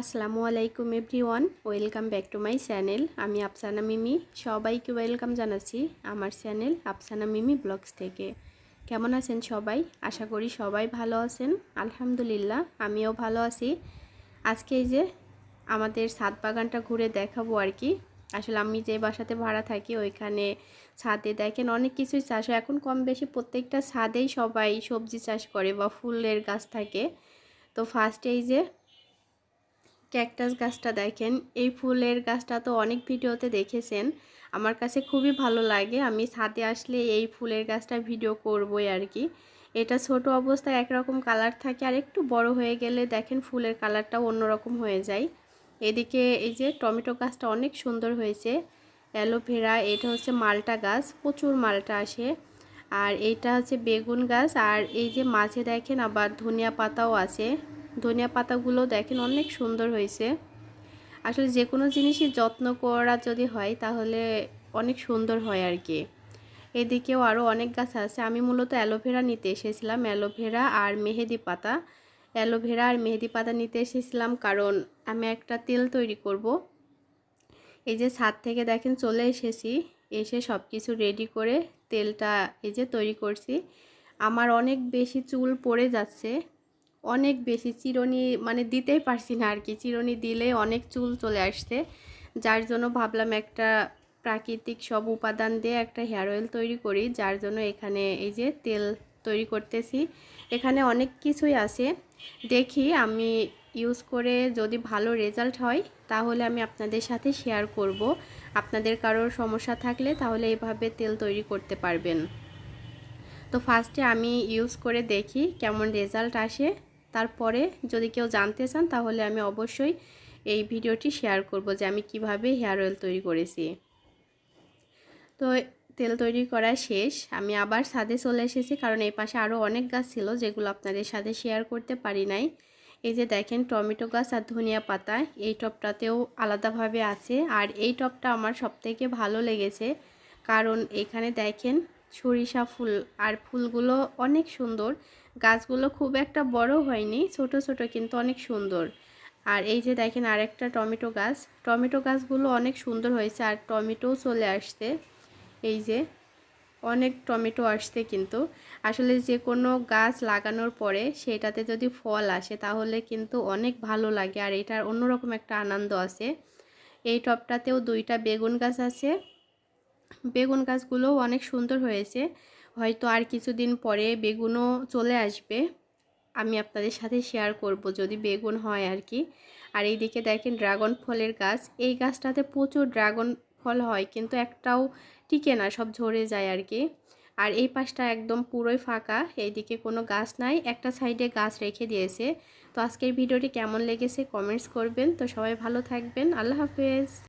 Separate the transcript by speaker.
Speaker 1: আসসালামু আলাইকুম everyone, welcome back to my channel. আমি আফসানা মিমি। সবাইকে ওয়েলকাম জানাচ্ছি আমার চ্যানেল আফসানা মিমি ব্লগস থেকে। কেমন আছেন সবাই? আশা করি সবাই ভালো আছেন। আলহামদুলিল্লাহ, আমিও ভালো আছি। আজকে এই যে আমাদের ছাদ বাগানটা ঘুরে দেখাবো আর কি। আসলে আমি যে বাসাতে ভাড়া থাকি, ওইখানে ছাদে দেখেন অনেক কিছুই চাষ হয়। এখন কম বেশি প্রত্যেকটা ছাদেই সবাই সবজি চাষ করে বা ফুলের গাছ থাকে। তো ফার্স্টে এই যে ক্যাকটাস গাছটা দেখেন, এই ফুলের গাছটা তো অনেক ভিডিওতে দেখেছেন। আমার কাছে খুবই ভালো লাগে, আমি ছাদে আসলে এই ফুলের গাছটা ভিডিও করবই আর কি। এটা ছোট অবস্থায় একরকম কালার থাকে, আর একটু বড় হয়ে গেলে দেখেন ফুলের কালারটাও অন্যরকম হয়ে যায়। এদিকে এই যে টমেটো গাছটা অনেক সুন্দর হয়েছে, অ্যালোভেরা, এটা হচ্ছে মালটা গাছ, প্রচুর মালটা আসে। আর এইটা হচ্ছে বেগুন গাছ, আর এই যে মাঝে দেখেন আবার ধনিয়া পাতাও আছে। ধনিয়া পাতাগুলো দেখেন অনেক সুন্দর হয়েছে। আসলে যে কোনো জিনিসই যত্ন করা যদি হয়, তাহলে অনেক সুন্দর হয় আর কি এদিকেও আরও অনেক গাছ আছে। আমি মূলত অ্যালোভেরা নিতে এসেছিলাম, অ্যালোভেরা আর মেহেদি পাতা। অ্যালোভেরা আর মেহেদি পাতা নিতে এসেছিলাম কারণ আমি একটা তেল তৈরি করব। এই যে ছাদ থেকে দেখেন চলে এসেছি, এসে সব কিছু রেডি করে তেলটা এই যে তৈরি করছি। আমার অনেক বেশি চুল পড়ে যাচ্ছে। অনেক বেশি চিরনি মানে দিতেই পারছি না আর কি চিরনি দিলে অনেক চুল চলে আসছে। যার জন্য ভাবলাম একটা প্রাকৃতিক সব উপাদান দিয়ে একটা হেয়ার অয়েল তৈরি করি, যার জন্য এখানে এই যে তেল তৈরি করতেছি। এখানে অনেক কিছুই আছে। দেখি আমি ইউজ করে যদি ভালো রেজাল্ট হয়, তাহলে আমি আপনাদের সাথে শেয়ার করব। আপনাদের কারোর সমস্যা থাকলে তাহলে এভাবে তেল তৈরি করতে পারবেন। তো ফার্স্টে আমি ইউজ করে দেখি কেমন রেজাল্ট আসে। তারপরে যদি কেউ জানতে চান, তাহলে আমি অবশ্যই এই ভিডিওটি শেয়ার করব যে আমি কীভাবে হেয়ার অয়েল তৈরি করেছি। তো তেল তৈরি করা শেষ। আমি আবার ছাদে চলে এসেছি, কারণ এই পাশে আরও অনেক গাছ ছিল যেগুলো আপনাদের সাথে শেয়ার করতে পারি নাই। এই যে দেখেন, টমেটো গাছ আর ধনিয়া পাতা, এই টপটাতেও আলাদাভাবে আছে। আর এই টপটা আমার সবথেকে ভালো লেগেছে, কারণ এখানে দেখেন সরিষা ফুল আর ফুলগুলো অনেক সুন্দর। গাছগুলো খুব একটা বড় হয়নি, ছোট ছোট কিন্তু অনেক সুন্দর। আর এই যে দেখেন আরেকটা টমেটো গাছ, টমেটো গাছগুলো অনেক সুন্দর হয়েছে আর টমেটোও চলে আসছে। এই যে অনেক টমেটো আসছে কিন্তু। আসলে যে কোনো গাছ লাগানোর পরে সেটাতে যদি ফল আসে তাহলে কিন্তু অনেক ভালো লাগে আর এটার অন্যরকম একটা আনন্দ আছে। এই টপটাতেও দুইটা বেগুন গাছ আছে। বেগুন গাছগুলোও অনেক সুন্দর হয়েছে। হয়তো আর কিছুদিন পরে বেগুনও চলে আসবে। আমি আপনাদের সাথে শেয়ার করব যদি বেগুন হয় আর কি। আর এইদিকে দেখেন ড্রাগন ফলের গাছ। এই গাছটাতে প্রচুর ড্রাগন ফল হয়, কিন্তু একটাও টিকে না, সব ঝরে যায় আর কি। আর এই পাশটা একদম পুরোই ফাঁকা, এইদিকে কোনো গাছ নাই। একটা সাইডে গাছ রেখে দিয়েছে। তো আজকের ভিডিওটি কেমন লেগেছে কমেন্টস করবেন। তো সবাই ভালো থাকবেন। আল্লাহ হাফেজ।